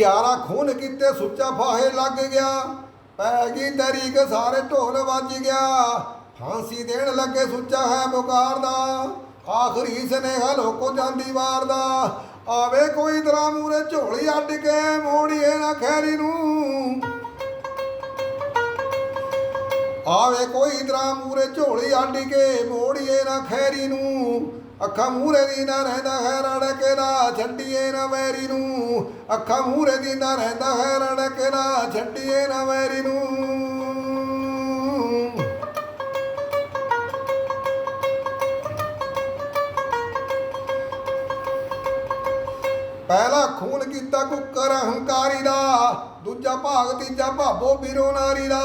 11 ਖੂਨ ਕੀਤੇ, ਸੁੱਚਾ ਫਾਹੇ ਲੱਗ ਗਿਆ। ਪੈ ਗਈ ਤਰੀਕ, ਸਾਰੇ ਢੋਲ ਵੱਜ ਗਿਆ। ਫਾਂਸੀ ਦੇਣ ਲੱਗੇ ਸੁੱਚਾ ਹੈ ਪੁਕਾਰਦਾ ਆਖਰੀ ਸਨੇਹਾ ਲੋਕੋ ਜਾਂਦੀ ਵਾਰ ਦਾ। ਆਵੇ ਕੋਈ ਤਰ੍ਹਾਂ ਮੂਰੇ ਝੋਲੀ ਅੱਡ ਕੇ, ਮੋੜੀਏ ਨਾ ਖੈਰੀ ਨੂੰ। ਆਵੇ ਕੋਈ ਤਰ੍ਹਾਂ ਮੂਰੇ ਝੋਲੀ ਅੱਡ ਕੇ, ਮੋੜੀਏ ਨਾ ਖੈਰੀ ਨੂੰ। ਅੱਖਾਂ ਮੂਹਰੇ ਦੀ ਨਾ ਰਹਿੰਦਾ ਹੈ ਰੜਕੇ ਨਾ, ਛੱਡੀਏ ਨਾ ਵੈਰੀ ਨੂੰ। ਅੱਖਾਂ ਮੂਹਰੇ ਦੀ ਨਾ ਰਹਿੰਦਾ ਹੈ ਰੜਕੇ ਨਾ, ਛੱਡੀਏ ਨਾ ਵੈਰੀ ਨੂੰ। ਪਹਿਲਾ ਖੂਨ ਕੀਤਾ ਕੁੱਕਰ ਹੰਕਾਰੀ ਦਾ, ਦੂਜਾ ਭਾਗ ਤੀਜਾ ਭਾਬੋ ਬੀਰੋ ਨਾਰੀ ਦਾ।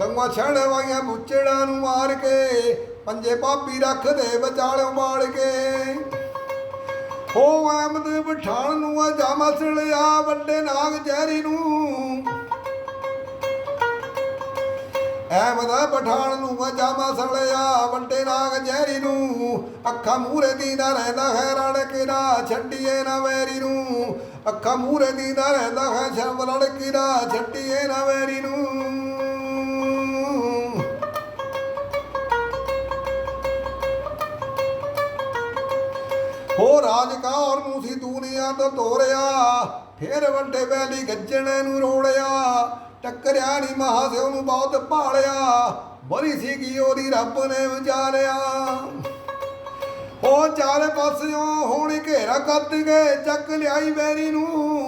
ਗੰਗਾ ਛੜ ਵਾਈਆਂ ਬੁੱਚੜਾਂ ਨੂੰ ਮਾਰ ਕੇ, ਪੰਜੇ ਪਾਪੀ ਰੱਖਦੇ ਵਿਚਾਲੇ ਬਾੜ ਕੇ। ਹੋ ਅਹਿਮਦ ਪਠਾਨ ਨੂੰ ਆ ਅਜਾ ਮਸਲਿਆ ਵੱਡੇ ਨਾਗ ਜਹਿਰੀ ਨੂੰ। ਅਹਿਮਦ ਪਠਾਨ ਨੂੰ ਅਜਾ ਮਸਲਿਆ ਵੱਡੇ ਨਾਗ ਜਹਿਰੀ ਨੂੰ। ਅੱਖਾਂ ਮੂਰੇ ਦੀ ਨਾ ਰਹਿੰਦਾ ਹੈ ਰੜ ਕੇ ਨਾ ਛੱਡੀਏ ਨਾ ਵੈਰੀ ਨੂੰ। ਅੱਖਾਂ ਮੂਰੇ ਦੀ ਨਾ ਰਹਿੰਦਾ ਹੈ ਸ਼ਰਮ ਰੜ ਕੇ ਨਾ ਛੱਡੀਏ ਨਾ ਵੈਰੀ ਨੂੰ। ਹੋ ਰਾਜਕਾਰ ਨੂੰ ਸੀ ਦੁਨੀਆ ਤੋਂ ਤੋਰਿਆ, ਫੇਰ ਵੱਡੇ ਵੈਲੀ ਗੱਜਣੇ ਨੂੰ ਰੋੜਿਆ ਟੱਕਰਿਆ ਨਹੀਂ ਮਹਾਦੇਵ ਨੂੰ ਬਹੁਤ ਭਾਲਿਆ, ਬਰੀ ਸੀਗੀ ਉਹਦੀ ਰੱਬ ਨੇ ਵਿਚਾਰਿਆ। ਉਹ ਚਾਰੇ ਪਾਸਿਓਂ ਹੁਣ ਘੇਰਾ ਕੱਤ ਗਏ ਚੱਕ ਲਿਆਈ ਬੈਰੀ ਨੂੰ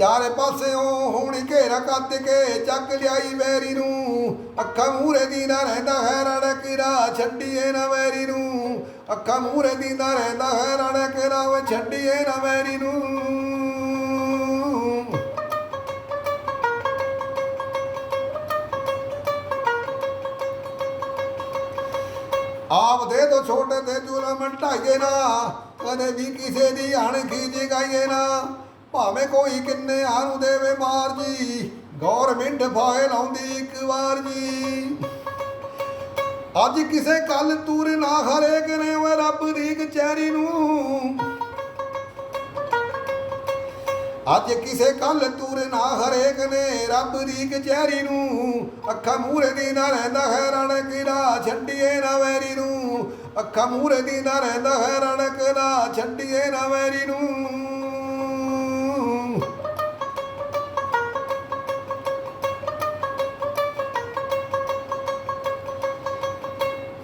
ਚਾਰੇ ਪਾਸਿਓਂ ਹੁਣ ਘੇਰਾ ਕੱਤ ਕੇ ਚੱਕ ਲਿਆਈ ਵੈਰੀ ਨੂੰ। ਅੱਖਾਂ ਮੂਰੇ ਦੀ ਨਾ ਰਹਿੰਦਾ ਹੈ ਰੜਕਰਾ ਛੱਡੀਏ ਨਾ ਵੈਰੀ ਨੂੰ। ਅੱਖਾਂ ਮੂਰੇ ਦੀ ਨਾ ਰਹਿੰਦਾ ਹੈ ਰੜਕਰਾ ਵੇ ਛੱਡੀਏ ਨਾ ਵੈਰੀ ਨੂੰ। ਆਪ ਦੇ ਤੋਂ ਛੋਟੇ ਤੇ ਜ਼ੁਲਮ ਢਾਈਏ ਨਾ, ਕਦੇ ਵੀ ਕਿਸੇ ਦੀ ਅਣਖੀ ਜਗਾਈਏ ਨਾ। ਭਾਵੇਂ ਕੋਈ ਕਿੰਨੇ ਨੂੰ ਦੇਵੇ ਮਾਰ ਜੀ ਗੌਰਮਿੰਟ ਫਾਇਲ ਆਉਂਦੀ ਇੱਕ ਵਾਰ ਜੀ। ਅੱਜ ਕਿਸੇ ਕੱਲ ਤੂਰ ਨਾ ਹਰੇਕ ਨੇ ਓਏ ਰੱਬ ਦੀ ਕਚਹਿਰੀ ਨੂੰ। ਅੱਜ ਕਿਸੇ ਕੱਲ ਤੂਰ ਨਾ ਹਰੇਕ ਨੇ ਰੱਬ ਦੀ ਕਚਹਿਰੀ ਨੂੰ। ਅੱਖਾਂ ਮੂਰੇ ਦੀ ਨਾ ਰਹਿੰਦਾ ਹੈ ਰਣਕ ਦਾ ਛੱਡੀਏ ਨਾ ਵੈਰੀ ਨੂੰ। ਅੱਖਾਂ ਮੂਰੇ ਦੀ ਨਾ ਰਹਿੰਦਾ ਹੈ ਰਣਕ ਦਾ ਛੱਡੀਏ ਨਾ ਵੈਰੀ ਨੂੰ।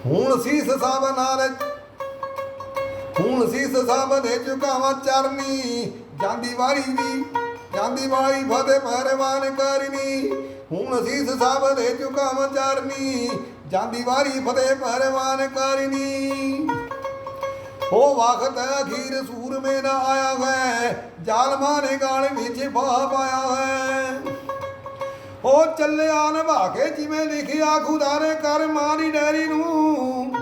ਹੁਣ ਸੀਸ ਸਭ ਨਾਲ ਹੁਣ ਸੀਸ ਸਾਬ ਦੇ ਝੁਕਾਵਾਂ ਚਰਨੀ, ਜਾਂਦੀ ਵਾਰੀ ਦੀ ਜਾਂਦੀ ਵਾਲੀ ਫਤਿਹ ਪਰਵਾਨ ਕਰਨੀ। ਹੁਣ ਸੀਸ ਸਭ ਦੇ ਝੁਕਾਵਾਂ ਚਰਨੀ, ਜਾਂਦੀ ਵਾਰੀ ਫਤਿਹ ਪਰਵਾਨ ਕਰਨੀ। ਹੋ ਵਕਤ ਅਖੀਰ ਸੂਰ ਮੇਰਾ ਆਇਆ ਹੈ ਜ਼ਾਲਮਾਂ ਨੇ ਗਾਲ ਵਿੱਚ ਪਾ ਪਾਇਆ ਹੈ ਉਹ ਚੱਲਿਆ ਨਿਭਾ ਕੇ ਜਿਵੇਂ ਲਿਖਿਆ ਖੁਦਾ ਨੇ ਕਰ ਮਾਰੀ ਡੈਰੀ ਨੂੰ।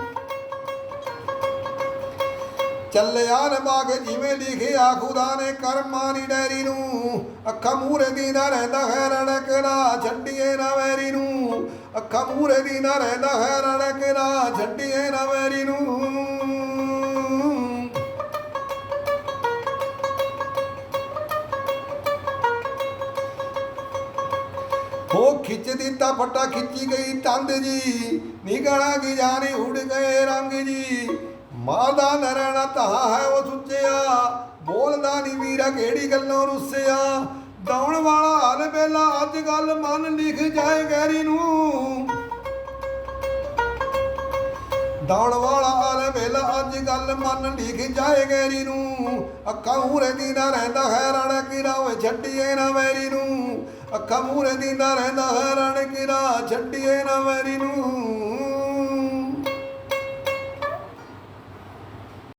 ਚੱਲਿਆ ਨਿਭਾ ਕੇ ਜਿਵੇਂ ਲਿਖਿਆ ਖੁਦਾ ਨੇ ਕਰ ਮਾਰੀ ਡੈਰੀ ਨੂੰ। ਅੱਖਾਂ ਮੂਰੇ ਦੀ ਨਾ ਰਹਿੰਦਾ ਹੈ ਰੜਕ ਨਾ ਛੱਡੀਏ ਨਾ ਵੈਰੀ ਨੂੰ। ਅੱਖਾਂ ਮੂਰੇ ਦੀ ਨਾ ਰਹਿੰਦਾ ਹੈ ਰੜਕ ਨਾ ਛੱਡੀਏ ਨਾ ਵੈਰੀ ਨੂੰ। ਉਹ ਖਿੱਚ ਦਿੱਤਾ ਫੱਟਾ ਖਿੱਚੀ ਗਈ ਤੰਦ ਜੀ। ਨਿਗਣਾ ਕੀ ਜਾਣੀ ਉੜ ਗਏ ਰੰਗ ਜੀ। ਮਾਦਾ ਨਰਣਾ ਤਾ ਹੈ ਉਹ ਸੁੱਚਿਆ। ਬੋਲਦਾ ਨਹੀਂ ਵੀਰਾ ਕਿਹੜੀ ਗੱਲੋਂ ਰੁੱਸਿਆ। ਦੌਣ ਵਾਲਾ ਹਾਲ ਵੇਲਾ ਅੱਜ ਗੱਲ ਮਨ ਲਿਖ ਜਾਏ ਗੈਰੀ ਨੂੰ। ਦੌੜ ਵਾਲਾ ਹਾਲ ਵੇਲਾ, ਅੱਜ ਗੱਲ ਮਨ ਲਿਖ ਜਾਏ ਗੈਰੀ ਨੂੰ। ਅੱਖਾਂ ਮੂਰੇ ਦੀਦਾ ਰਹਿੰਦਾ ਹੈ ਰਣ ਕਿਰਾ, ਓਏ ਛੱਡੀਏ ਨਾ ਵੈਰੀ ਨੂੰ। ਅੱਖਾਂ ਮੂਰੇ ਦੀਦਾ ਰਹਿੰਦਾ ਹੈ ਰਣ ਕਿਰਾ, ਛੱਡੀਏ ਨਾ ਵੈਰੀ ਨੂੰ।